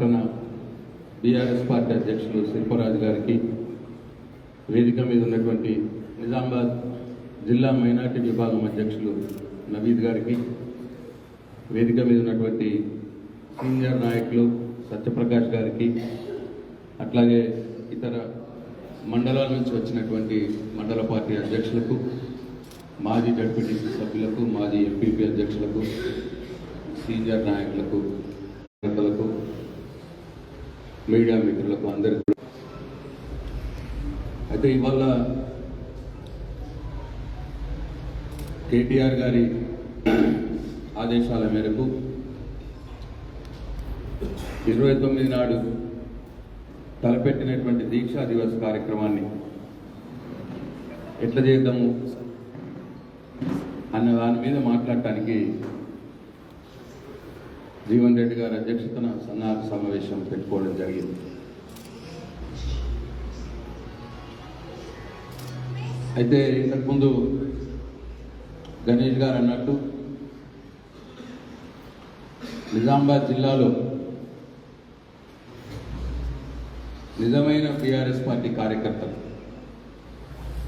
పక్కన BRS party అధ్యక్షులు శిల్పరాజు గారికి వేదిక మీద ఉన్నటువంటి నిజామాబాద్ జిల్లా మైనార్టీ విభాగం అధ్యక్షులు నవీద్ గారికి వేదిక మీద ఉన్నటువంటి సీనియర్ నాయకులు సత్యప్రకాష్ గారికి అట్లాగే ఇతర మండలాల నుంచి వచ్చినటువంటి మండల పార్టీ అధ్యక్షులకు మాజీ జడ్పీటీసీ సభ్యులకు మాజీ ఎంపీపీ అధ్యక్షులకు సీనియర్ నాయకులకు నేతలకు మీడియా మిత్రులకు అందరికీ అయితే ఇవాళ కేటీఆర్ గారి ఆదేశాల మేరకు ఇరవై తొమ్మిది నాడు తలపెట్టినటువంటి దీక్షా దివస్ కార్యక్రమాన్ని ఎట్లా చేద్దాము అన్న దాని మీద మాట్లాడటానికి జీవన్ రెడ్డి గారి అధ్యక్షతన సన్నాహక సమావేశం పెట్టుకోవడం జరిగింది. అయితే ఇంతకుముందు గణేష్ గారు అన్నట్టు నిజామాబాద్ జిల్లాలో నిజమైన టీఆర్ఎస్ పార్టీ కార్యకర్తలు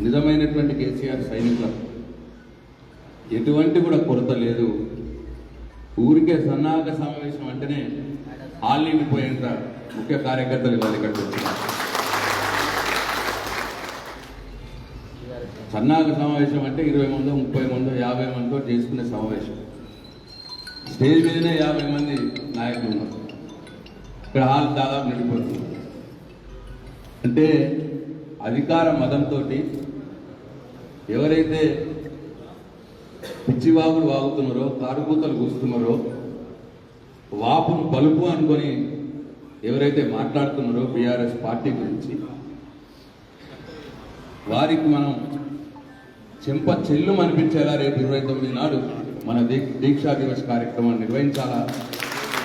నిజమైనటువంటి కేసీఆర్ సైనికులు ఎటువంటి కూడా కొరత లేదు. ఊరికే సన్నాహక సమావేశం అంటేనే హాల్ పోయేంత ముఖ్య కార్యకర్తలు ఇవాళ ఇక్కడికి వచ్చినారు సన్నాహక సమావేశం అంటే ఇరవై మందో ముప్పై మందో యాభై మందో చేసుకునే సమావేశం. స్టేజ్ మీదనే యాభై మంది నాయకులు ఉన్నారు. ఇక్కడ హాల్ దాదాపు నిండిపోతుంది. అంటే అధికార మతంతో ఎవరైతే పిచ్చివాగులు వాగుతున్నారో కారుకూతలు కూస్తున్నారో వాపును పలుపు అనుకొని ఎవరైతే మాట్లాడుతున్నారో బీఆర్ఎస్ పార్టీ గురించి వారికి మనం చెంప చెల్లు అనిపించేలా రేపు ఇరవై తొమ్మిది నాడు మన దీ- దీక్షా దివస్ కార్యక్రమాన్ని నిర్వహించాలా?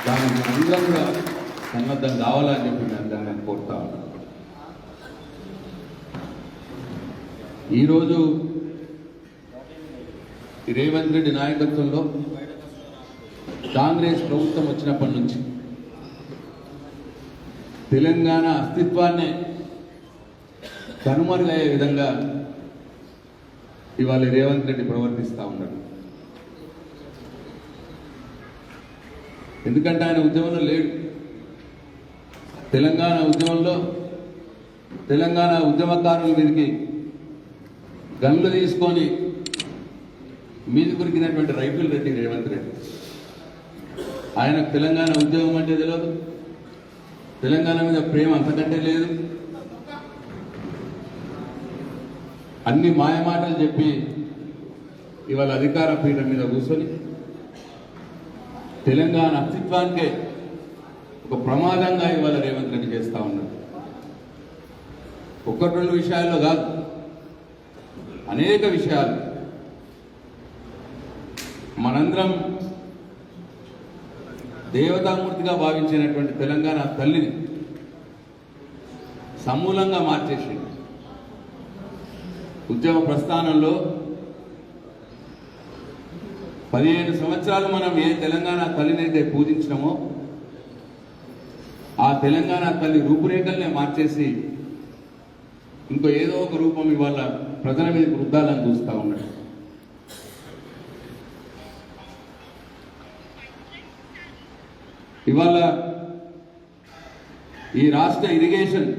దానికి అందరం కూడా సన్నద్ధం కావాలని చెప్పి నేను నేను కోరుతా ఉన్నాను. ఈరోజు రేవంత్ రెడ్డి నాయకత్వంలో కాంగ్రెస్ ప్రభుత్వం వచ్చినప్పటి నుంచి తెలంగాణ అస్తిత్వాన్ని కనుమరుగయ్యే విధంగా ఇవాళ రేవంత్ రెడ్డి ప్రవర్తిస్తూ ఉన్నాడు. ఎందుకంటే ఆయన ఉద్యమంలో లేడు. తెలంగాణ ఉద్యమంలో తెలంగాణ ఉద్యమకారుల మీదకి గన్లు తీసుకొని మీది కొరికినటువంటి రైఫిల్ రెడ్డి రేవంత్ రెడ్డి. ఆయన తెలంగాణ ఉద్యోగం అంటే తెలియదు తెలంగాణ మీద ప్రేమ అంతకంటే లేదు. అన్ని మాయమాటలు చెప్పి ఇవాళ అధికార పీఠం మీద కూర్చొని తెలంగాణ అస్తిత్వానికే ఒక ప్రమాదంగా ఇవాళ రేవంత్ రెడ్డి చేస్తా ఉన్నారు. ఒక్కటి రెండు విషయాల్లో కాదు. అనేక విషయాలు మనందరం దేవతామూర్తిగా భావించినటువంటి తెలంగాణ తల్లిని సమూలంగా మార్చేసింది. ఉద్యమ ప్రస్థానంలో పదిహేను సంవత్సరాలు మనం ఏ తెలంగాణ తల్లినైతే పూజించినామో ఆ తెలంగాణ తల్లి రూపురేఖల్నే మార్చేసి ఇంకో ఏదో ఒక రూపం ఇవాళ ప్రజల మీద వృద్ధాలను చూస్తూ ఉన్నాడు. ఇవాళ ఈ రాష్ట్ర ఇరిగేషన్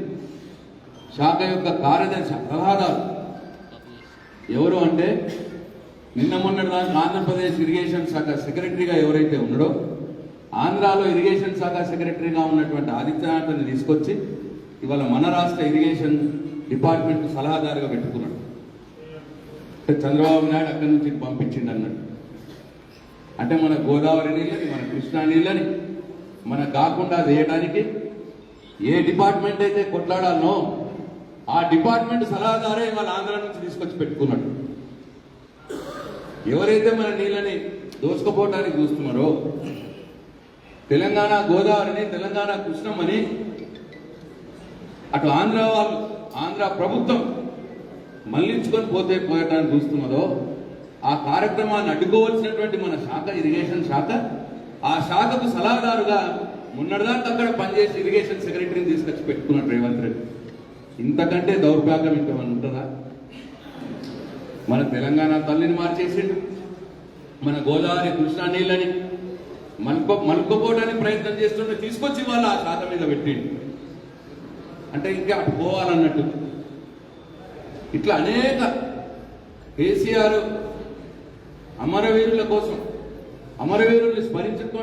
శాఖ యొక్క కార్యదర్శి సలహాదారు ఎవరు అంటే నిన్న మొన్నటి దానికి ఆంధ్రప్రదేశ్ ఇరిగేషన్ శాఖ సెక్రటరీగా ఎవరైతే ఉన్నాడో ఆంధ్రాలో ఇరిగేషన్ శాఖ సెక్రటరీగా ఉన్నటువంటి ఆదిత్యనాథ్ని తీసుకొచ్చి ఇవాళ మన రాష్ట్ర ఇరిగేషన్ డిపార్ట్మెంట్ సలహాదారుగా పెట్టుకున్నాడు. అంటే చంద్రబాబు నాయుడు అక్కడి నుంచి పంపించిండు అన్నట్టు అంటే మన గోదావరి నీళ్ళని మన కృష్ణా నీళ్ళని మన కాకుండా చేయడానికి ఏ డిపార్ట్మెంట్ అయితే కొట్లాడాలనో ఆ డిపార్ట్మెంట్ సలహాదారే ఇవాళ ఆంధ్ర నుంచి తీసుకొచ్చి పెట్టుకున్నాడు. ఎవరైతే మన నీళ్ళని దోచుకుపోవడానికి చూస్తున్నారో తెలంగాణ గోదావరిని తెలంగాణ కృష్ణమని అటు ఆంధ్ర వాళ్ళు ఆంధ్ర ప్రభుత్వం మళ్ళించుకొని పోతే పోయటానికి చూస్తున్నదో ఆ కార్యక్రమాన్ని అడ్డుకోవాల్సినటువంటి మన శాఖ ఇరిగేషన్ శాఖ ఆ శాఖకు సలహాదారుగా మొన్నటిదాకా అక్కడ పనిచేసి ఇరిగేషన్ సెక్రటరీని తీసుకొచ్చి పెట్టుకున్నాడు రేవంత్ రెడ్డి. ఇంతకంటే దౌర్భాగ్యం ఇంకేమైనా ఉంటుందా? మన తెలంగాణ తల్లిని మార్చేసిండు. మన గోదావరి కృష్ణా నీళ్ళని మలుపు మలుపుకోవడానికి ప్రయత్నం చేస్తుంటే తీసుకొచ్చి వాళ్ళు ఆ శాఖ మీద పెట్టిండు. అంటే ఇంకా అటు పోవాలన్నట్టు. ఇట్లా అనేక కేసీఆర్ అమరవీరుల కోసం అమరవీరుల్ని స్మరించుకో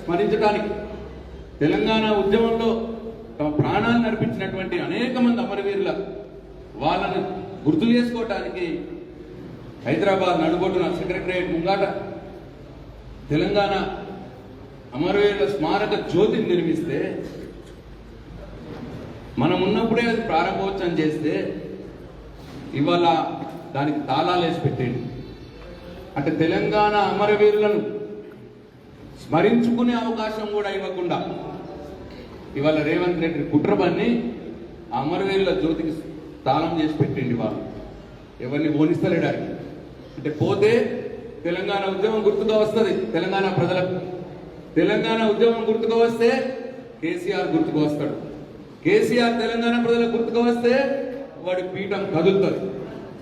స్మరించడానికి తెలంగాణ ఉద్యమంలో తమ ప్రాణాలను నడిపించినటువంటి అనేక మంది అమరవీరుల వాళ్ళని గుర్తు చేసుకోవటానికి హైదరాబాద్ నడుబొట్టున సెక్రటరియట్ ముంగాట తెలంగాణ అమరవీరుల స్మారక జ్యోతిని నిర్మిస్తే మనం ఉన్నప్పుడే అది ప్రారంభోత్సవం చేస్తే ఇవాళ దానికి తాళాలు వేసి పెట్టేయండి. అంటే తెలంగాణ అమరవీరులను స్మరించుకునే అవకాశం కూడా ఇవ్వకుండా ఇవాళ రేవంత్ రెడ్డి కుట్రబన్ని ఆ అమరవీరుల జ్యోతికి తాళం చేసి పెట్టిండి వాళ్ళు ఎవరిని ఓనిస్తలేడానికి అంటే పోతే తెలంగాణ ఉద్యమం గుర్తుగా వస్తుంది. తెలంగాణ ప్రజలకు. తెలంగాణ ఉద్యమం గుర్తుగా వస్తే కేసీఆర్ గుర్తుకు వస్తాడు. కేసీఆర్ తెలంగాణ ప్రజలకు గుర్తుకు వస్తే వాడి పీఠం కదులుతుంది.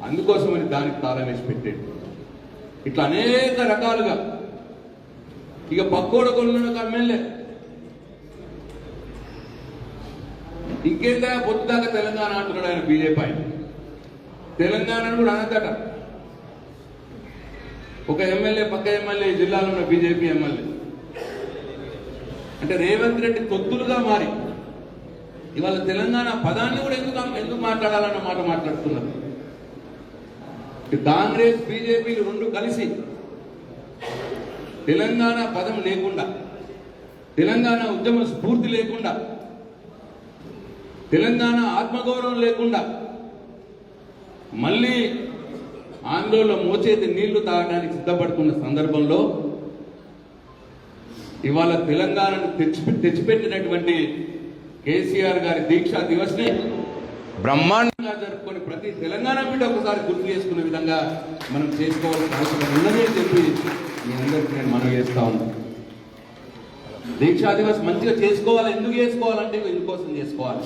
అందుకోసమని దానికి తాళం వేసి పెట్టాడు. ఇట్లా అనేక రకాలుగా ఇక పక్కోడు కొన్న ఒక ఎమ్మెల్యే ఇంకేందా పొద్దుదాకా తెలంగాణ అంటున్నాడు ఆయన బీజేపీ ఆయన. తెలంగాణను కూడా అనదట ఒక ఎమ్మెల్యే పక్క ఎమ్మెల్యే జిల్లాలో ఉన్న బీజేపీ ఎమ్మెల్యే. అంటే రేవంత్ రెడ్డి తొత్తులుగా మారి. ఇవాళ తెలంగాణ పదాన్ని కూడా ఎందుకు ఎందుకు మాట్లాడాలన్న మాట మాట్లాడుతున్నారు. కాంగ్రెస్ బీజేపీలు రెండు కలిసి తెలంగాణ పదం లేకుండా తెలంగాణ ఉద్యమ స్ఫూర్తి లేకుండా తెలంగాణ ఆత్మగౌరవం లేకుండా మళ్ళీ ఆంధ్రలో మోచేతి నీళ్ళు తాగడానికి సిద్ధపడుతున్న సందర్భంలో ఇవాళ తెలంగాణను తెచ్చి తెచ్చిపెట్టినటువంటి కేసీఆర్ గారి దీక్షా దివస్ని బ్రహ్మాండంగా జరుపుకొని ప్రతి తెలంగాణ బిడ్డ ఒకసారి గుర్తు చేసుకునే విధంగా మనం చేసుకోవాల్సిన అవసరం ఉందని చెప్పి మీ అందరికీ నేను మనవి చేస్తా ఉన్నాను దీక్షా దివస్ మంచిగా చేసుకోవాలి ఎందుకు చేసుకోవాలంటే ఎందుకోసం చేసుకోవాలి.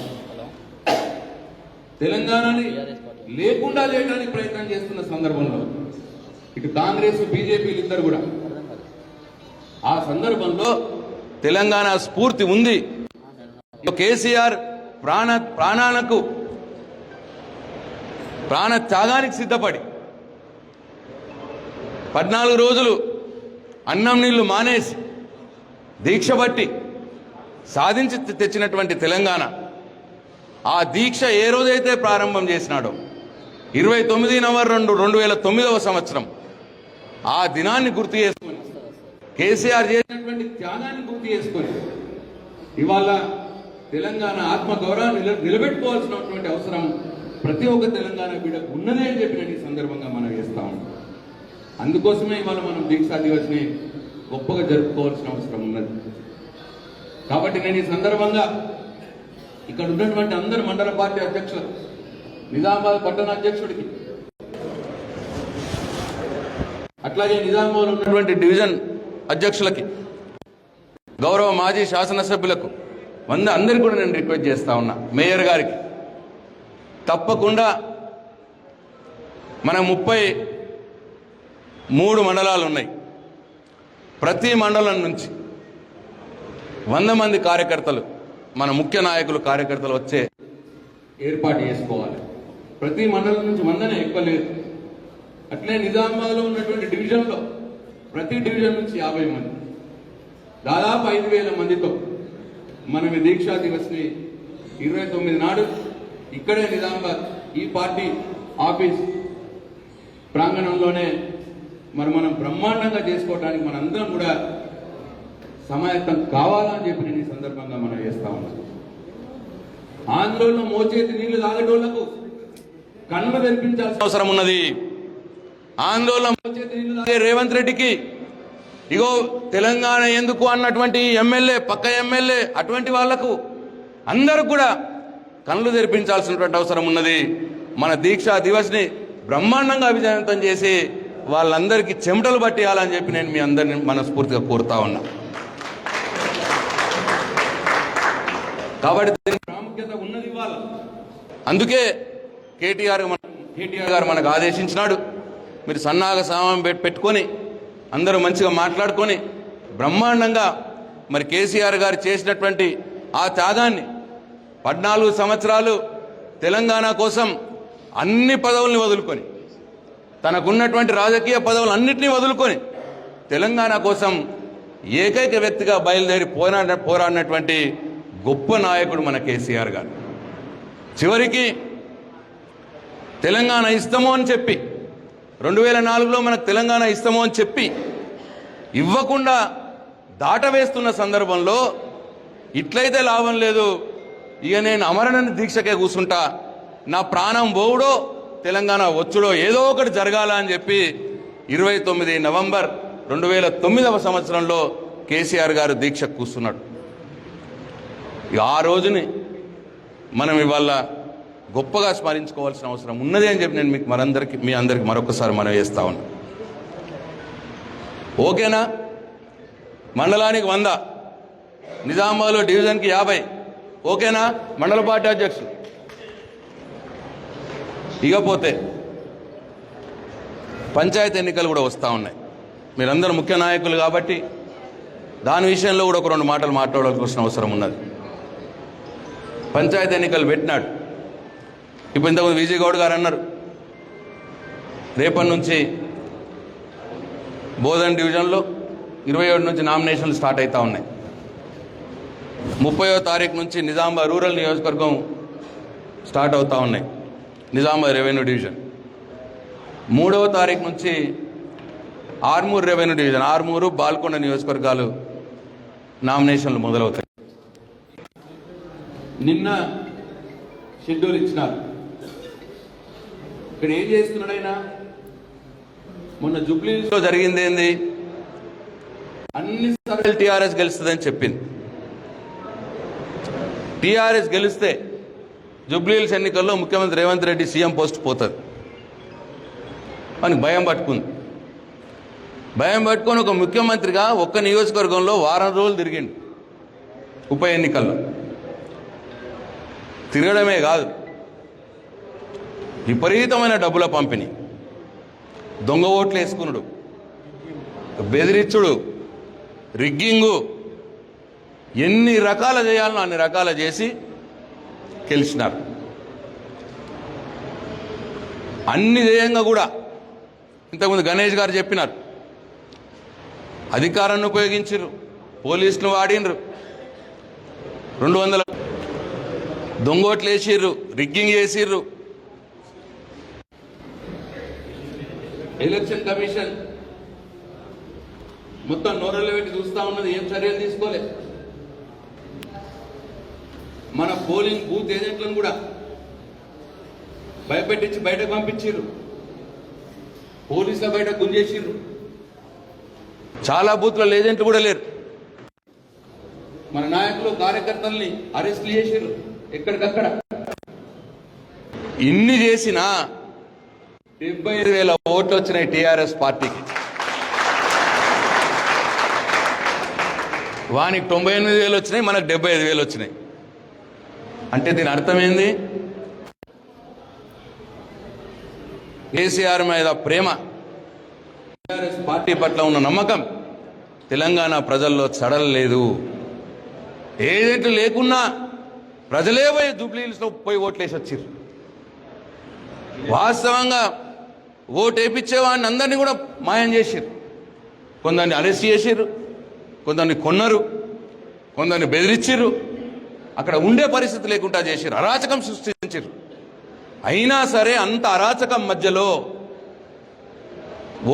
తెలంగాణని లేకుండా చేయడానికి ప్రయత్నం చేస్తున్న సందర్భంలో ఇటు కాంగ్రెస్ బీజేపీలు ఇద్దరు కూడా. ఆ సందర్భంలో తెలంగాణ స్ఫూర్తి ఉంది. కేసీఆర్ ప్రాణ ప్రాణాలకు ప్రాణ త్యాగానికి సిద్ధపడి పద్నాలుగు రోజులు అన్నం నీళ్ళు మానేసి దీక్ష బట్టి సాధించి తె- తెచ్చినటువంటి తెలంగాణ ఆ దీక్ష ఏ రోజైతే ప్రారంభం చేసినాడో ఇరవై తొమ్మిది నవంబర్ రెండు రెండు వేల తొమ్మిదవ సంవత్సరం ఆ దినాన్ని గుర్తు చేసుకొని కేసీఆర్ చేసినటువంటి త్యాగాన్ని గుర్తు చేసుకొని ఇవాళ తెలంగాణ ఆత్మ గౌరవాన్ని నిలబెట్టుకోవాల్సినటువంటి అవసరం ప్రతి ఒక్క తెలంగాణ బిడ్డకు ఉన్నదే అని చెప్పి నేను ఈ సందర్భంగా మనం చేస్తా ఉన్నాం. అందుకోసమే ఇవాళ మనం దీక్షా దివస్ని గొప్పగా జరుపుకోవాల్సిన అవసరం ఉన్నది. కాబట్టి నేను ఈ సందర్భంగా ఇక్కడ ఉన్నటువంటి అందరు మండల పార్టీ అధ్యక్షులు నిజామాబాద్ పట్టణ అధ్యక్షుడికి అట్లాగే నిజామాబాద్ ఉన్నటువంటి డివిజన్ అధ్యక్షులకి గౌరవ మాజీ శాసనసభ్యులకు వంద అందరికీ కూడా నేను రిక్వెస్ట్ చేస్తా ఉన్నా మేయర్ గారికి. తప్పకుండా మన ముప్పై మూడు మండలాలు ఉన్నాయి. ప్రతి మండలం నుంచి వంద మంది కార్యకర్తలు మన ముఖ్య నాయకులు కార్యకర్తలు వచ్చే ఏర్పాటు చేసుకోవాలి. ప్రతి మండలం నుంచి వందనే ఎక్కువ లేదు. అట్లే నిజామాబాద్లో ఉన్నటువంటి డివిజన్లో ప్రతి డివిజన్ నుంచి యాభై మంది. దాదాపు ఐదు వేల మందితో మనం ఈ దీక్షా దివస్ని ఇరవై తొమ్మిది నాడు ఇక్కడే నిజామాబాద్ ఈ పార్టీ ఆఫీస్ ప్రాంగణంలోనే మరి మనం బ్రహ్మాండంగా చేసుకోవడానికి మనందరం కూడా సమాయత్తం కావాలని చెప్పి నేను ఈ సందర్భంగా మనం చేస్తా ఉన్నాం. ఆంధ్రలో మోచేతి నీళ్ళు తాగేటోళ్ళకు కన్ను తెరిపించాల్సిన అవసరం ఉన్నది. ఆందోళన మోచేతి నీళ్ళు తాగే రేవంత్ రెడ్డికి ఇగో తెలంగాణ ఎందుకు అన్నటువంటి ఎమ్మెల్యే పక్క ఎమ్మెల్యే అటువంటి వాళ్ళకు అందరూ కూడా కళ్ళు తెరిపించాల్సినటువంటి అవసరం ఉన్నది. మన దీక్షా దివస్ని బ్రహ్మాండంగా విజయవంతం చేసి వాళ్ళందరికీ చెమటలు పట్టేయాలని చెప్పి నేను మీ అందరిని మనస్ఫూర్తిగా కోరుతా ఉన్నా. కాబట్టి ప్రాముఖ్యత ఉన్నది ఇవాళ. అందుకే కేటీఆర్ మన కేటీఆర్ గారు మనకు ఆదేశించినాడు. మీరు సన్నాగ సామం పెట్టుకొని అందరూ మంచిగా మాట్లాడుకొని బ్రహ్మాండంగా మరి కేసీఆర్ గారు చేసినటువంటి ఆ త్యాగాన్ని పద్నాలుగు సంవత్సరాలు తెలంగాణ కోసం అన్ని పదవుల్ని వదులుకొని తనకున్నటువంటి రాజకీయ పదవులు అన్నింటినీ వదులుకొని తెలంగాణ కోసం ఏకైక వ్యక్తిగా బయలుదేరి పోరాడ పోరాడినటువంటి గొప్ప నాయకుడు మన కేసీఆర్ గారు. చివరికి తెలంగాణ ఇస్తాము అని చెప్పి రెండు వేల నాలుగులో మనకు తెలంగాణ ఇస్తాము అని చెప్పి ఇవ్వకుండా దాటవేస్తున్న సందర్భంలో ఇట్లయితే లాభం లేదు ఇక నేను అమరణ దీక్షకే కూర్చుంటా నా ప్రాణం పోవుడో తెలంగాణ వచ్చుడో ఏదో ఒకటి జరగాల అని చెప్పి ఇరవై తొమ్మిది నవంబర్ రెండు వేల తొమ్మిదవ సంవత్సరంలో కేసీఆర్ గారు దీక్ష కూర్చున్నాడు ఆ రోజుని మనం ఇవాళ గొప్పగా స్మరించుకోవాల్సిన అవసరం ఉన్నది అని చెప్పి నేను మీకు మనందరికి మీ అందరికి మరొకసారి మనం వేస్తా ఉన్నా. ఓకేనా? మండలానికి వంద నిజామాబాద్లో డివిజన్కి యాభై. ఓకేనా? మండల పార్టీ అధ్యక్షులు ఇకపోతే పంచాయతీ ఎన్నికలు కూడా వస్తూ ఉన్నాయి. మీరందరూ ముఖ్య నాయకులు కాబట్టి దాని విషయంలో కూడా ఒక రెండు మాటలు మాట్లాడాల్సిన అవసరం ఉన్నది. పంచాయతీ ఎన్నికలు పెట్టినాడు. ఇప్పుడు ఇంతకుముందు విజయ్ గౌడ్ గారు అన్నారు రేపటి నుంచి బోధన్ డివిజన్లో ఇరవై ఏడు నుంచి నామినేషన్లు స్టార్ట్ అవుతూ ఉన్నాయి. ముప్పయో తారీఖు నుంచి నిజామాబాద్ రూరల్ నియోజకవర్గం స్టార్ట్ అవుతూ ఉన్నాయి. Nizamabad revenue division. మూడవ తారీఖు నుంచి ఆర్మూర్ రెవెన్యూ డివిజన్ ఆర్మూరు బాల్కొండ నియోజకవర్గాలు నామినేషన్లు మొదలవుతాయి. నిన్న షెడ్యూల్ ఇచ్చినారు. ఇక్కడ ఏం చేస్తున్నాడు ఆయన? మొన్న జూబ్లీలో జరిగింది ఏంది? అన్ని సర్వేలు టీఆర్ఎస్ గెలుస్తుందని చెప్పింది. టీఆర్ఎస్ గెలిస్తే జూబ్లీహిల్స్ ఎన్నికల్లో ముఖ్యమంత్రి రేవంత్ రెడ్డి సీఎం పోస్ట్ పోతుంది. అని భయం పట్టుకుంది. భయం పట్టుకొని ఒక ముఖ్యమంత్రిగా ఒక్క నియోజకవర్గంలో వారం రోజులు తిరిగిండు ఉప ఎన్నికల్లో. తిరగడమే కాదు. విపరీతమైన డబ్బుల పంపిణీ. దొంగ ఓట్లు వేసుకునుడు. బెదిరించుడు. రిగ్గింగు. ఎన్ని రకాల చేయాలనో అన్ని రకాల చేసి గెలిచినారు. అన్ని ధ్యేయంగా కూడా ఇంతకుముందు గణేష్ గారు చెప్పినారు. అధికారాన్ని ఉపయోగించరు పోలీసులు వాడినరు. రెండు వందల దొంగోట్లు వేసిర్రు రిగ్గింగ్ చేసిర్రు. ఎలక్షన్ కమిషన్ మొత్తం నోరల్లో పెట్టి చూస్తా ఉన్నది ఏం చర్యలు తీసుకోలే. మన పోలింగ్ బూత్ ఏజెంట్లను కూడా భయపెట్టించి బయటకు పంపించారు పోలీసుల బయట గుంజేసిర్రు చాలా బూత్లలో ఏజెంట్లు కూడా లేరు. మన నాయకులు కార్యకర్తల్ని అరెస్ట్లు చేసిర్రు. ఎక్కడికక్కడ. ఇన్ని చేసినా డెబ్బై ఐదు వేల ఓట్లు వచ్చినాయి టీఆర్ఎస్ పార్టీకి. వానికి తొంభై ఎనిమిది వేలు వచ్చినాయి మనకు డెబ్బై ఐదు వేలు వచ్చినాయి అంటే దీని అర్థమైంది? కేసీఆర్ మీద ప్రేమ టీఆర్ఎస్ పార్టీ పట్ల ఉన్న నమ్మకం తెలంగాణ ప్రజల్లో చడలేదు ఏజెంట్లు లేకున్నా ప్రజలే పోయి జూబ్లీహిల్స్లో పోయి ఓట్లేసి వచ్చారు వాస్తవంగా ఓటు వేయించేవాడిని అందరినీ కూడా మాయం చేసిర్రు. కొందరిని అరెస్ట్ చేసిర్రు కొందరిని కొన్నారు కొందరిని బెదిరించారు అక్కడ ఉండే పరిస్థితి లేకుండా చేసిర్రు. అరాచకం సృష్టించారు అయినా సరే అంత అరాచకం మధ్యలో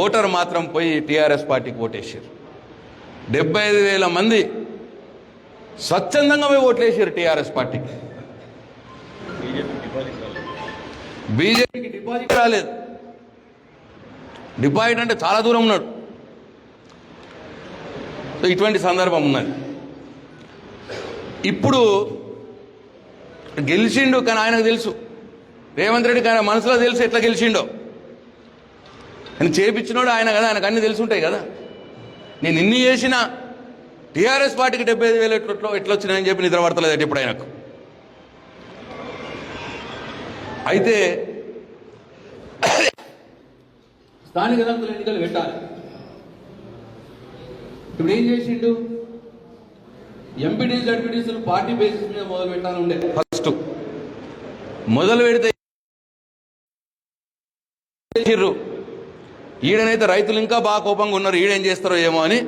ఓటర్ మాత్రం పోయి టీఆర్ఎస్ పార్టీకి ఓటేసారు డెబ్బై ఐదు వేల మంది స్వచ్ఛందంగా పోయి ఓట్లేసారు టీఆర్ఎస్ పార్టీకి. బీజేపీకి డిపాజిట్ రాలేదు. డిపాజిట్ అంటే చాలా దూరం ఉన్నాడు. సో ఇటువంటి సందర్భం ఉన్నది. ఇప్పుడు గెలిచిండు కానీ ఆయనకు తెలుసు. రేవంత్ రెడ్డి కానీ మనసులో తెలుసు ఎట్లా గెలిచిండో. నేను చేపించినోడు ఆయన కదా ఆయనకు అన్నీ తెలుసుంటాయి కదా. నేను ఇన్ని చేసిన టీఆర్ఎస్ పార్టీకి డెబ్బై ఐదు వేలు ఎట్లట్లో ఎట్లా వచ్చినాయని చెప్పి నిద్ర ఇప్పుడు ఆయనకు. అయితే స్థానిక ఎన్నికలు పెట్టాలి. ఇప్పుడు ఏం చేసిండు? ఎంపీడీ జడ్పీడీసీలు పార్టీ బేసిస్ మీద మొదలు పెట్టాలని ఉండే. ఫస్ట్ మొదలు పెడితే ఈడనైతే రైతులు ఇంకా బాగా కోపంగా ఉన్నారు ఈడేం చేస్తారో ఏమో అని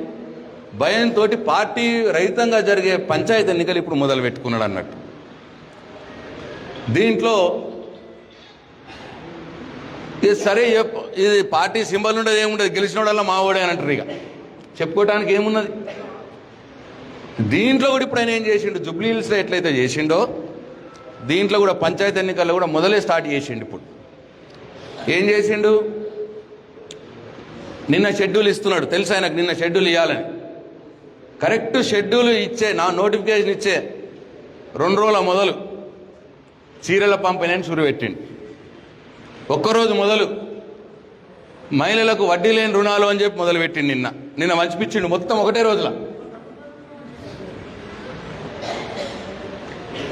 భయంతో పార్టీ రహితంగా జరిగే పంచాయతీ ఎన్నికలు ఇప్పుడు మొదలు పెట్టుకున్నాడు అన్నట్టు. దీంట్లో ఇది సరే ఇది పార్టీ సింబల్ ఉండదు ఏముండదు గెలిచినోడల్లా మావోడే అని అంటారు ఇక. చెప్పుకోవడానికి ఏమున్నది? దీంట్లో కూడా ఇప్పుడు ఆయన ఏం చేసిండు? జుబ్లీ హిల్స్లో ఎట్లయితే చేసిండో దీంట్లో కూడా పంచాయతీ ఎన్నికల్లో కూడా మొదలే స్టార్ట్ చేసిండు ఇప్పుడు. ఏం చేసిండు? నిన్న షెడ్యూల్ ఇస్తున్నాడు. తెలుసు ఆయనకు? నిన్న షెడ్యూల్ ఇవ్వాలని కరెక్ట్ షెడ్యూల్ ఇచ్చే నా నోటిఫికేషన్ ఇచ్చే రెండు రోజుల మొదలు చీరల పంపిణీని అని పెట్టిండు. ఒక్కరోజు మొదలు మహిళలకు వడ్డీ లేని రుణాలు అని చెప్పి మొదలు పెట్టిండు నిన్న. నిన్న మంచిపిచ్చిండు మొత్తం ఒకటే రోజుల.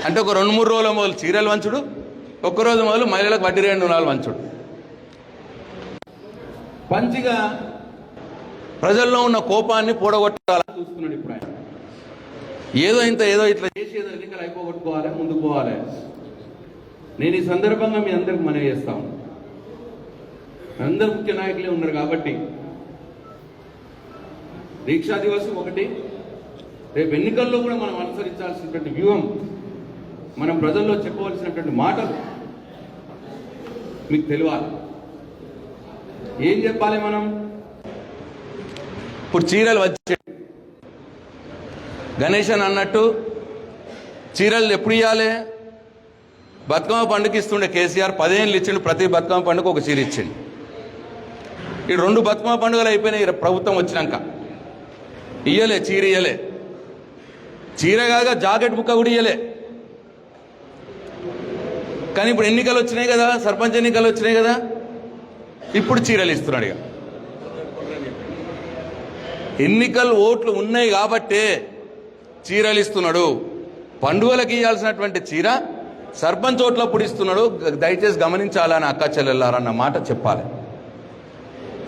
అంటే ఒక రెండు మూడు రోజుల మొదలు చీరలు వంచుడు ఒక్కరోజు మొదలు మహిళలకు వడ్డీ రెండు రుణాలు వంచుడు పంచిగా ప్రజల్లో ఉన్న కోపాన్ని పూడగొట్టాలని చూస్తున్నాడు ఇప్పుడు ఆయన. ఏదో ఇంత ఏదో ఇట్లా చేసి ఏదో ఎన్నికలు అయిపోగొట్టుకోవాలి ముందుకు పోవాలి. నేను ఈ సందర్భంగా మీ అందరికి మనవి చేస్తాను అందరు ముఖ్య నాయకులే ఉన్నారు కాబట్టి దీక్షా దివసం ఒకటి. రేపు ఎన్నికల్లో కూడా మనం అనుసరించాల్సినటువంటి వ్యూహం మనం ప్రజల్లో చెప్పవలసినటువంటి మాటలు మీకు తెలియాలి ఏం చెప్పాలి మనం? ఇప్పుడు చీరలు వచ్చే గణేశన్ అన్నట్టు చీరలు ఎప్పుడు ఇవ్వాలి బతుకమ్మ పండుగ ఇస్తుండే కేసీఆర్ పదేళ్ళు ఇచ్చిండు ప్రతి బతుకమ్మ పండుగ ఒక చీర ఇచ్చిండు. ఈ రెండు బతుకమ్మ పండుగలు అయిపోయినాయి ప్రభుత్వం వచ్చినాక. ఇయ్యలే చీర ఇయ్యలే. చీర కాగా జాకెట్ బుక్క కూడా ఇయ్యలే. కానీ ఇప్పుడు ఎన్నికలు వచ్చినాయి కదా సర్పంచ్ ఎన్నికలు వచ్చినాయి కదా ఇప్పుడు చీరలు ఇస్తున్నాడు ఇక. ఎన్నికలు ఓట్లు ఉన్నాయి కాబట్టే చీరలు ఇస్తున్నాడు. పండుగలకు ఇవ్వాల్సినటువంటి చీర సర్పంచ్ ఓట్లప్పుడు ఇస్తున్నాడు. దయచేసి గమనించాలని అక్క చెల్లెళ్ళారన్న మాట చెప్పాలి.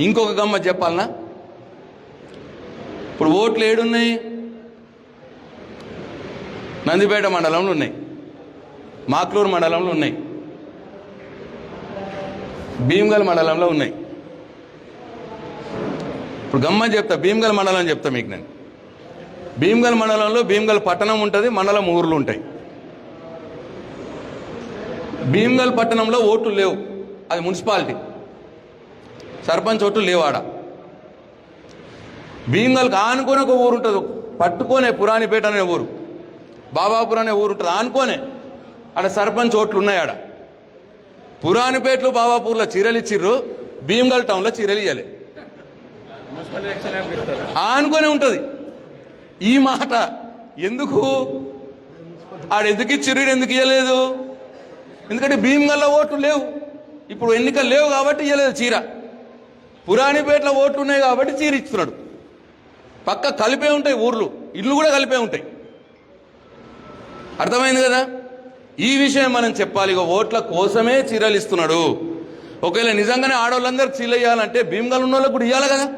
ఇంకొక గమ్మ చెప్పాలనా? ఇప్పుడు ఓట్లు ఏడున్నాయి? నందిపేట మండలంలో ఉన్నాయి. మాక్లూరు మండలంలో ఉన్నాయి. భీమ్గల్ మండలంలో ఉన్నాయి. ఇప్పుడు గమ్మని చెప్తా భీమ్గల్ మండలం చెప్తా మీకు నేను. భీమ్గల్ మండలంలో భీమ్గల్ పట్టణం ఉంటుంది మండలం ఊర్లు ఉంటాయి. భీమ్గల్ పట్టణంలో ఓట్లు లేవు అది మున్సిపాలిటీ. సర్పంచ్ ఓట్లు లేవు ఆడ. భీమ్గల్కి ఆనుకొని ఒక ఊరు ఉంటుంది పట్టుకోనే పురాణిపేట అనే ఊరు. బాబాపురం అనే ఊరు ఉంటుంది ఆనుకోనే. ఆడ సర్పంచ్ ఓట్లు ఉన్నాయి ఆడ. పురాణిపేటలో బాబాపూర్లో చీరలు ఇచ్చిర్రు భీమ్గల్ టౌన్లో చీరలు ఇవ్వలే అనుకునే ఉంటుంది. ఈ మాట ఎందుకు? ఆడ ఎందుకు ఇచ్చిర్రు ఎందుకు ఇవ్వలేదు ఎందుకంటే భీమ్గల్లో ఓట్లు లేవు. ఇప్పుడు ఎన్నికలు లేవు కాబట్టి ఇవ్వలేదు చీర. పురాణిపేటలో ఓట్లు ఉన్నాయి కాబట్టి చీర ఇస్తున్నాడు పక్క కలిపే ఉంటాయి ఊర్లు. ఇల్లు కూడా కలిపే ఉంటాయి. అర్థమైంది కదా? ఈ విషయం మనం చెప్పాలి. ఇక ఓట్ల కోసమే చీరలు ఇస్తున్నాడు ఒకవేళ నిజంగానే ఆడవాళ్ళందరూ చీరలు ఇవ్వాలంటే భీమ్గల్ ఉన్న వాళ్ళకి కూడా ఇవ్వాలి కదా?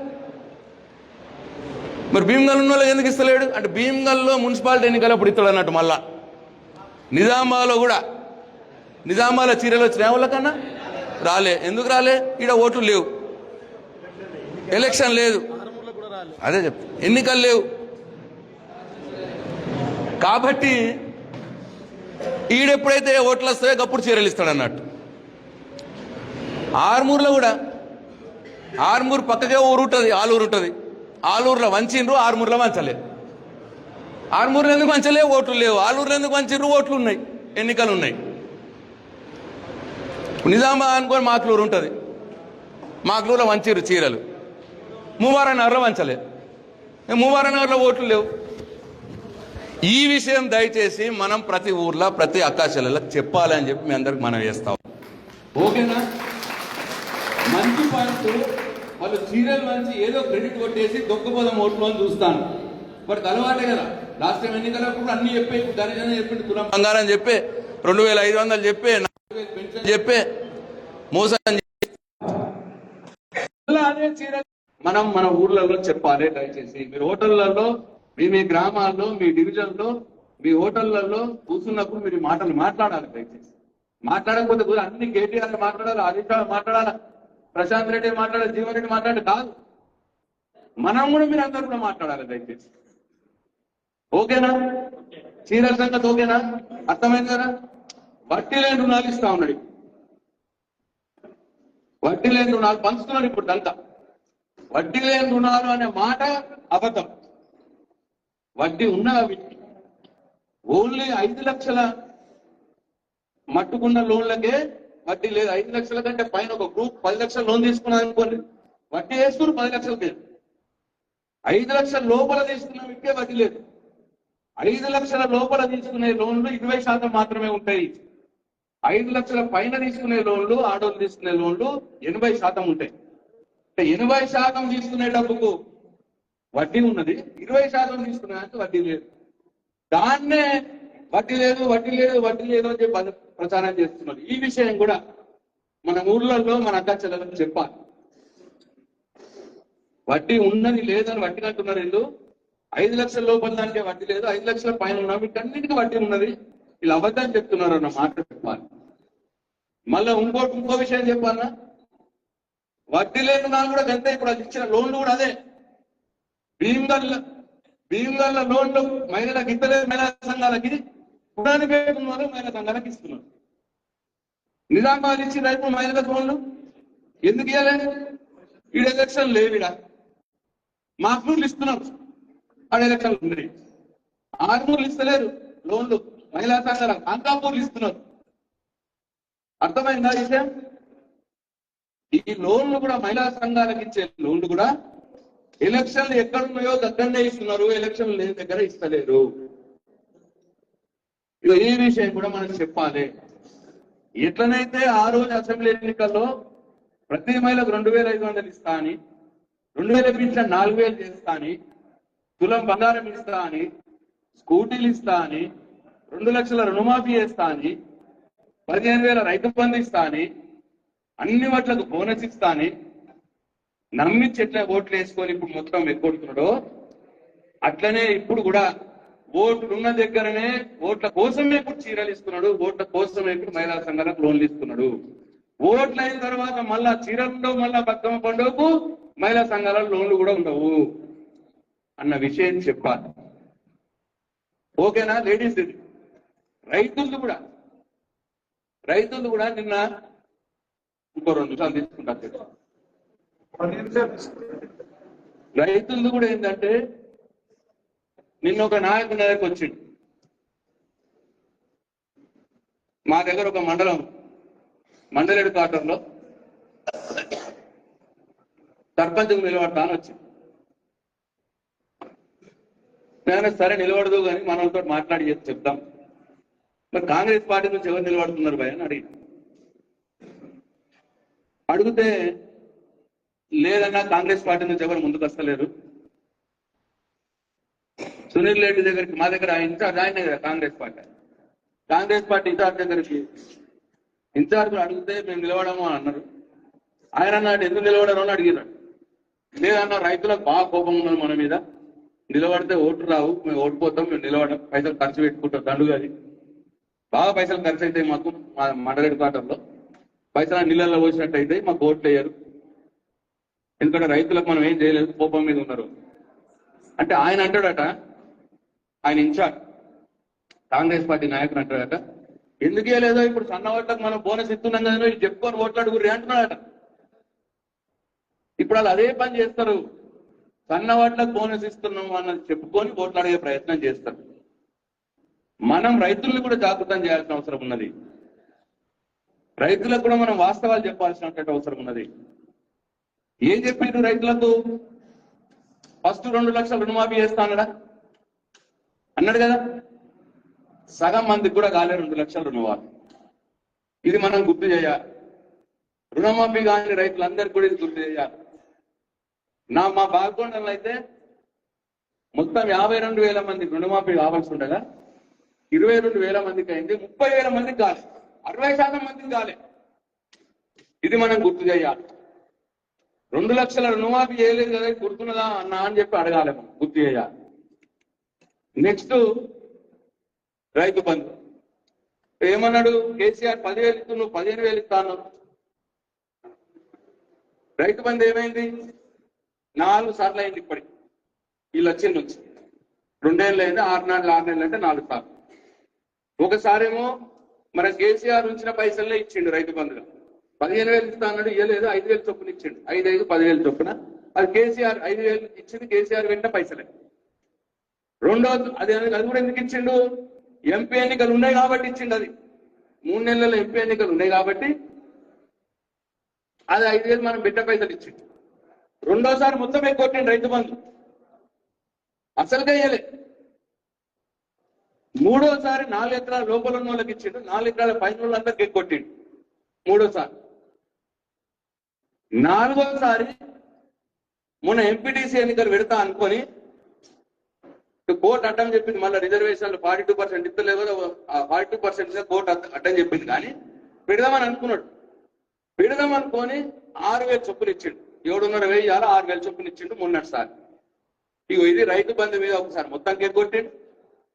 మరి భీమ్గల్ ఉన్న వాళ్ళకి ఎందుకు ఇస్తలేడు? అంటే భీమ్గల్లో మున్సిపాలిటీ ఎన్నికలు అప్పుడు ఇస్తాడు అన్నట్టు మళ్ళా. నిజామాబాద్లో కూడా. నిజామాబాద్లో చీరలు వచ్చినాయి వాళ్ళకన్నా? రాలే. ఎందుకు రాలే? ఈడ ఓట్లు లేవు. ఎలక్షన్ లేదు. అదే చెప్తా. ఎన్నికలు లేవు. కాబట్టి ఈడెప్పుడైతే ఓట్లు వస్తాయో అప్పుడు చీరలు ఇస్తాడు అన్నట్టు. ఆర్మూర్లో కూడా ఆర్మూర్ పక్కకే ఊరు ఉంటుంది ఆలూరు ఉంటుంది ఆలూరులో వంచిండ్రు ఆర్మూర్లో వంచలేదు ఆర్మూర్లో ఎందుకు వంచలేవు ఓట్లు లేవు. ఆలూరులో ఎందుకు వంచిండ్రు? ఓట్లు ఉన్నాయి ఎన్నికలు ఉన్నాయి నిజామాబాద్ అనుకొని మాకులూరు ఉంటుంది. మాకులూరులో వంచిర్రు చీరలు. మూవారనగర్లో వంచలే. మూవారనగర్లో ఓట్లు లేవు. ఈ విషయం దయచేసి మనం ప్రతి ఊర్లో ప్రతి అక్కాశలకు చెప్పాలని చెప్పి మీ అందరికి మనం వేస్తాం. ఓకేనా? మంచి పాయింట్ వాళ్ళు సీరియల్ మంచి ఏదో క్రెడిట్ కొట్టేసి దొక్కపోదాం ఓట్లు అని చూస్తాను బట్ అలవాటే కదా. లాస్ట్ టైం ఎన్నికలప్పుడు అన్ని చెప్పే దరిజన చెప్పి తులం బంగారం చెప్పి రెండు వేల ఐదు వందలు చెప్పి పెన్షన్ చెప్పే మోసం అదే చీర మనం మన ఊర్లలో చెప్పాలి దయచేసి. మీరు హోటళ్ళలో మీ మీ గ్రామాల్లో మీ డివిజన్లో మీ హోటళ్ళలో కూర్చున్నప్పుడు మీరు మాటలు మాట్లాడాలి దయచేసి. మాట్లాడకపోతే కూడా అన్ని కేటీఆర్ మాట్లాడాలి హరీష్ మాట్లాడాలి ప్రశాంత్ రెడ్డి మాట్లాడాలి జీవన్ రెడ్డి మాట్లాడే కాదు. మనం కూడా మీరు అందరు కూడా మాట్లాడాలి దయచేసి. ఓకేనా? చీరల సంగతి ఓకేనా? అర్థమైంది? కదా వడ్డీ లేని రుణాలు ఇస్తా ఉన్నాడు. వడ్డీ లేని రుణాలు పంచుతున్నాడు ఇప్పుడు దంతా వడ్డీ లేని రుణాలు అనే మాట అబద్ధం. వడ్డీ ఉన్నా వీటికి ఓన్లీ ఐదు లక్షల మట్టుకున్న లోన్లకే వడ్డీ లేదు. ఐదు లక్షల కంటే పైన ఒక గ్రూప్ పది లక్షల లోన్ తీసుకున్నాను అనుకోండి వడ్డీ వేస్తున్నారు పది లక్షలకి ఐదు లక్షల లోపల తీసుకున్న వీటికే వడ్డీ లేదు. ఐదు లక్షల లోపల తీసుకునే లోన్లు ఇరవై శాతం మాత్రమే ఉంటాయి. ఐదు లక్షల పైన తీసుకునే లోన్లు ఆడోళ్ళు తీసుకునే లోన్లు ఎనభై శాతం ఉంటాయి. అంటే ఎనభై శాతం తీసుకునే డబ్బుకు వడ్డీ ఉన్నది. ఇరవై శాతం తీసుకునే వడ్డీ లేదు. దాన్నే వడ్డీ లేదు వడ్డీ లేదు వడ్డీ లేదు అని చెప్పి ప్రచారం చేస్తున్నారు. ఈ విషయం కూడా మన ఊర్లలో మన అక్క చెల్లెలకు చెప్పాలి. వడ్డీ ఉన్నది లేదని వడ్డీ అంటున్నారు వీళ్ళు ఐదు లక్షల లోపల దానికే వడ్డీ లేదు. ఐదు లక్షల పైన ఉన్నా వీటన్నిటికీ వడ్డీ ఉన్నది. వీళ్ళు అబద్ధం చెప్తున్నారు అన్న మాట చెప్పాలి. మళ్ళీ ఇంకోటి ఇంకో విషయం చెప్పాలన్నా వడ్డీ లేని నాకు కూడా గంతే ఇప్పుడు అది ఇచ్చిన లోన్లు కూడా అదే. భీమగల్ల భీమగల్ల లోన్లు మహిళలకు ఇద్దరు మహిళా సంఘాలకి పురాణి పేరు వాళ్ళు మహిళా సంఘాలకు ఇస్తున్నారు. నిజామాబాద్ ఇచ్చి రైతు మహిళలకు లోన్లు ఎందుకు ఇవ్వలేదు ఈడ ఎలక్షన్ లేవిడా? మాకు ఇస్తున్నారు ఆడ ఎలక్షన్లు ఉన్నాయి ఆరుమూర్లు ఇస్తలేరు లోన్లు. మహిళా సంఘాల అంకాపూర్లు ఇస్తున్నారు. అర్థమైందా విషయం? ఈ లోన్లు కూడా మహిళా సంఘాలకు ఇచ్చే లోన్లు కూడా ఎలక్షన్లు ఎక్కడున్నాయో దగ్గరనే ఇస్తున్నారు ఎలక్షన్లు లేని దగ్గర ఇస్తలేరు. ఇక ఈ విషయం కూడా మనం చెప్పాలి. ఎట్లనైతే ఆ రోజు అసెంబ్లీ ఎన్నికల్లో ప్రతి మహిళకు రెండు వేల ఐదు వందలు ఇస్తా అని రెండు వేల పింఛన్ నాలుగు వేలు చేస్తా అని తులం బంగారం ఇస్తా అని స్కూటీలు ఇస్తా అని రెండు లక్షల రుణమాఫీ చేస్తా అని పదిహేను వేల రైతు బంధు ఇస్తా అని అన్ని వాట్లకు బోనస్ ఇస్తా అని నమ్మి చెట్ల ఓట్లు వేసుకొని ఇప్పుడు మొత్తం ఎక్కొడుతున్నాడో అట్లనే ఇప్పుడు కూడా ఓట్లున్న దగ్గరనే ఓట్ల కోసమే ఇప్పుడు చీరలు ఇస్తున్నాడు ఓట్ల కోసమే ఇప్పుడు మహిళా సంఘాలకు లోన్లు ఇస్తున్నాడు. ఓట్లు అయిన తర్వాత మళ్ళా చీరలు మళ్ళా బతుకమ్మ పండుగకు మహిళా సంఘాల లోన్లు కూడా ఉండవు అన్న విషయం చెప్పాలి. ఓకేనా లేడీస్? ఇది రైతులు కూడా రైతులు కూడా నిన్న ఇంకో రెండు నిమిషాలు తీసుకుంటారు తెలుసా? రైతులు కూడా ఏంటంటే నిన్న ఒక నాయకుడి దగ్గరకు వచ్చిండు. మా దగ్గర ఒక మండలం మండలేడు క్వార్టర్లో సర్పంచ్కు నిలబడతా అని వచ్చింది నేను సరే నిలబడదు కానీ మనతో మాట్లాడి చెప్తాం మరి కాంగ్రెస్ పార్టీ నుంచి ఎవరు నిలబడుతున్నారు భయ అని అడిగి అడిగితే లేదన్నా కాంగ్రెస్ పార్టీ నుంచి ఎవరు ముందుకు వస్తలేరు? సునీల్ రెడ్డి దగ్గరికి మా దగ్గర ఆయన ఇన్ఛార్జ్ ఆయనే కదా Congress party. Congress party incharge దగ్గరికి ఇన్ఛార్జ్ అడిగితే మేము నిలవడము అని అన్నారు. ఆయన అన్నాడు ఎందుకు నిలవడరు అని అడిగినాడు లేదన్నా రైతులకు బాగా కోపం ఉన్నది మన మీద. నిలబడితే ఓటు రావు మేము ఓడిపోతాం మేము నిలబడం పైసలు ఖర్చు పెట్టుకుంటాం దండుగా అది. బాగా పైసలు ఖర్చు అవుతాయి మాకు మా మండరెడ్డి క్వార్టర్లో. పైసలు నీళ్ళల్లో పోసినట్టు అయితే మాకు ఓట్లు వేయరు. ఎందుకంటే రైతులకు మనం ఏం చేయలేదు కోపం మీద ఉన్నారు. అంటే ఆయన అంటాడట ఆయన ఇన్ఛార్జ్ కాంగ్రెస్ పార్టీ నాయకుడు అంటాడట ఎందుకే లేదో ఇప్పుడు సన్న ఓట్లకు మనం బోనస్ ఇస్తున్నాం కదా చెప్పుకొని ఓట్లాడు గురి అంటున్నాడట. ఇప్పుడు వాళ్ళు అదే పని చేస్తారు. సన్న ఓట్లకు బోనస్ ఇస్తున్నాం అన్నది చెప్పుకొని ఓట్లాడే ప్రయత్నం చేస్తారు. మనం రైతుల్ని కూడా జాగృతం చేయాల్సిన అవసరం ఉన్నది. రైతులకు కూడా మనం వాస్తవాలు చెప్పాల్సినటువంటి అవసరం ఉన్నది. ఏం చెప్పిండు రైతులకు? ఫస్ట్ రెండు లక్షలు రుణమాఫీ చేస్తానడా అన్నాడు కదా. సగం మందికి కూడా కాలే రెండు లక్షలు రుణమాఫీ. ఇది మనం గుర్తు చేయాలి. రుణమాఫీ కాని రైతులందరికీ కూడా ఇది గుర్తు చేయాలి. నా మా బాల్కొండలో అయితే మొత్తం యాభై రెండు వేల మందికి రుణమాఫీ కావాల్సి ఉండగా ఇరవై రెండు వేల మందికి అయింది ముప్పై వేల మందికి కాలే. అరవై శాతం మందికి కాలే. ఇది మనం గుర్తు చేయాలి. రెండు లక్షల రుణమాఫీ చేయలేదు కదా గుర్తున్నదా అన్నా అని చెప్పి అడగాలి మనం గుర్తు చేయాలి. నెక్స్ట్ రైతు బంధు. ఏమన్నాడు? కేసీఆర్ పదివేలు ఇస్తూ నువ్వు పదిహేను వేలు ఇస్తాను రైతు బంధు ఏమైంది? నాలుగు సార్లు అయింది ఇప్పటికి. వీళ్ళు వచ్చింది? నుంచి రెండేళ్ళు అయింది ఆరు నెలలు ఆరు నెలలు అంటే నాలుగు సార్లు. ఒకసారేమో మన కేసీఆర్ ఉంచిన పైసల్లో ఇచ్చిండు రైతు బంధుగా. పదిహేను వేలు ఇస్తా అన్నాడు ఇవ్వలేదు ఐదు వేలు చొప్పున ఇచ్చిండు. ఐదు ఐదు పదివేలు చొప్పున. అది కేసీఆర్ ఐదు వేలు ఇచ్చింది కేసీఆర్ వెంట పైసలే. రెండోది అది అది కూడా ఎందుకు ఇచ్చిండు? ఎంపీ ఎన్నికలు ఉన్నాయి కాబట్టి ఇచ్చిండు అది. మూడు నెలల ఎంపీ ఎన్నికలు ఉన్నాయి కాబట్టి అది ఐదు వేలు మనం బిడ్డ పైసలు ఇచ్చిండు. రెండోసారి మొత్తం కొట్టిండు రైతు బంధు. అసలుగా ఇయ్యలే మూడోసారి నాలుగు ఎకరాల లోపల ఉన్న వాళ్ళకి ఇచ్చిండు నాలుగు ఎకరాల పైన వాళ్ళందరికీ కొట్టిండు. మూడోసారి. నాలుగోసారి మొన్న ఎంపీటీసీ ఎన్నికలు పెడతా అనుకొని కోర్టు అడ్డం చెప్పింది మళ్ళీ రిజర్వేషన్లు ఫార్టీ టూ పర్సెంట్ ఇస్తలేవు ఫార్టీ టూ పర్సెంట్ కోర్టు అడ్డం చెప్పింది. కానీ పెడదామని అనుకున్నాడు. పెడదాం అనుకొని ఆరు వేలు చొప్పులు ఇచ్చిండు. ఏడున్నర వెయ్యి ఇయ్యాల ఆరు వేలు చొప్పులు ఇచ్చిండు మొన్నటిసారి ఇగో ఇది రైతు బంధు మీద ఒకసారి మొత్తం కేక్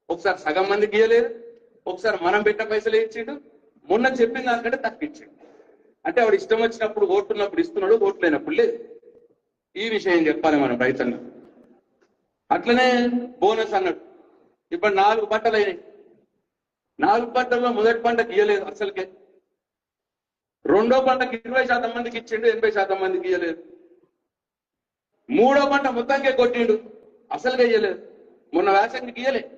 ఒకసారి సగం మందికి ఇయ్యలేదు. ఒకసారి మనం పెట్టిన పైసలు ఇచ్చిండు. మొన్న చెప్పిన దానికంటే తక్కువ ఇచ్చిండు. అంటే ఆవిడ ఇష్టం వచ్చినప్పుడు ఓటున్నప్పుడు ఇస్తున్నాడు ఓట్లు లేనప్పుడు లేదు. ఈ విషయం చెప్పాలి మనం రైతన్న. అట్లనే బోనస్ అన్నాడు. ఇప్పుడు నాలుగు పంటలు అయినాయి. నాలుగు పంటల్లో మొదటి పంటకి ఇయ్యలేదు అసలుకే. రెండో పంటకి ఇరవై శాతం మందికి ఇచ్చిండు ఎనభై శాతం మందికి ఇయ్యలేదు. మూడో పంట మొత్తంకే కొట్టిండు అసలుగా ఇయ్యలేదు. మొన్న వేసంగికి ఇయ్యలే.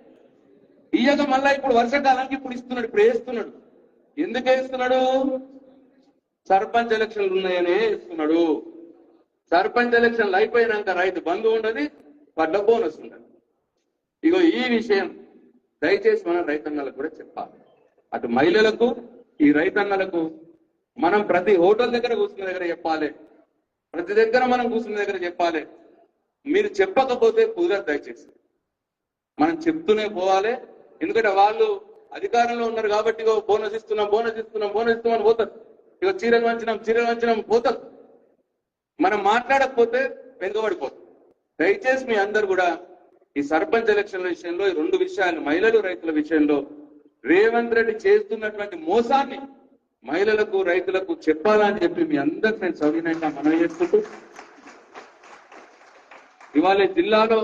ఇయ్యక మళ్ళా ఇప్పుడు వర్షాకాలానికి ఇప్పుడు ఇస్తున్నాడు ఇప్పుడు వేస్తున్నాడు. ఎందుకు వేస్తున్నాడు? సర్పంచ్ ఎలక్షన్లు ఉన్నాయనే వేస్తున్నాడు సర్పంచ్ ఎలక్షన్లు అయిపోయినాక రైతు బంధు ఉండదు పడ్డ బోనస్ ఉండదు. ఇగో ఈ విషయం దయచేసి మనం రైతన్నలకు కూడా చెప్పాలి. అటు మహిళలకు ఈ రైతన్నలకు మనం ప్రతి హోటల్ దగ్గర కూర్చున్న దగ్గర చెప్పాలి. ప్రతి దగ్గర మనం కూర్చున్న దగ్గర చెప్పాలి. మీరు చెప్పకపోతే కుదరదు దయచేసి. మనం చెప్తూనే పోవాలి. ఎందుకంటే వాళ్ళు అధికారంలో ఉన్నారు కాబట్టి బోనస్ ఇస్తున్నాం బోనస్ ఇస్తున్నాం బోనస్ ఇస్తున్నాం పోతారు. ఇక చీరలు వంచినాం చీరలు వంచినాం పోతాం. మనం మాట్లాడకపోతే వెనుకబడిపోతాం దయచేసి మీ అందరు కూడా ఈ సర్పంచ్ ఎలక్షన్ల విషయంలో ఈ రెండు విషయాలు మహిళలు రైతుల విషయంలో రేవంత్ రెడ్డి చేస్తున్నటువంటి మోసాన్ని మహిళలకు రైతులకు చెప్పాలని చెప్పి మీ అందరికి నేను సవినయంగా మనవి చేసుకుంటూ ఇవాళ జిల్లాలో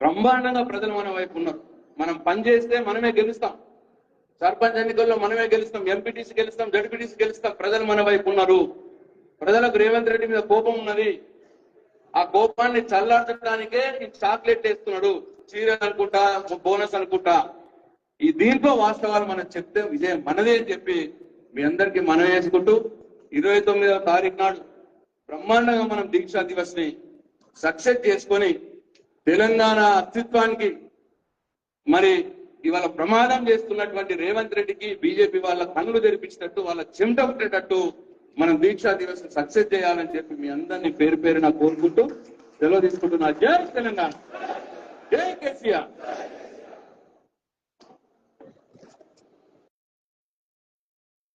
బ్రహ్మాండంగా ప్రజలు మన వైపు ఉన్నారు. మనం పని చేస్తే మనమే గెలుస్తాం. సర్పంచ్ ఎన్నికల్లో మనమే గెలుస్తాం ఎంపీటీసీ గెలుస్తాం జడ్పీటీసీ గెలుస్తాం ప్రజలు మన వైపు ఉన్నారు. ప్రజలకు రేవంత్ రెడ్డి మీద కోపం ఉన్నది. ఆ కోపాన్ని చల్లార్చడానికే ఈ చాక్లెట్ వేస్తున్నాడు. చీర అనుకుంటా బోనస్ అనుకుంటా. ఈ దీంట్లో వాస్తవాలు మనం చెప్తే విజయం మనదే అని చెప్పి మీ అందరికీ మనం వేసుకుంటూ ఇరవై తొమ్మిదవ తారీఖు నాడు బ్రహ్మాండంగా మనం దీక్షా దివస్ని సక్సెస్ చేసుకొని తెలంగాణ అస్తిత్వానికి మరి ఇవాళ ప్రమాదం చేస్తున్నటువంటి రేవంత్ రెడ్డికి బీజేపీ వాళ్ళ కన్నులు తెరిపించినట్టు వాళ్ళ చెమట పుట్టేటట్టు మనం దీక్షా దివస్ సక్సెస్ చేయాలని చెప్పి మీ అందరినీ పేరు పేరున కోరుకుంటూ సెలవు తీసుకుంటున్నా. జై తెలంగాణ. జై కేసీఆర్.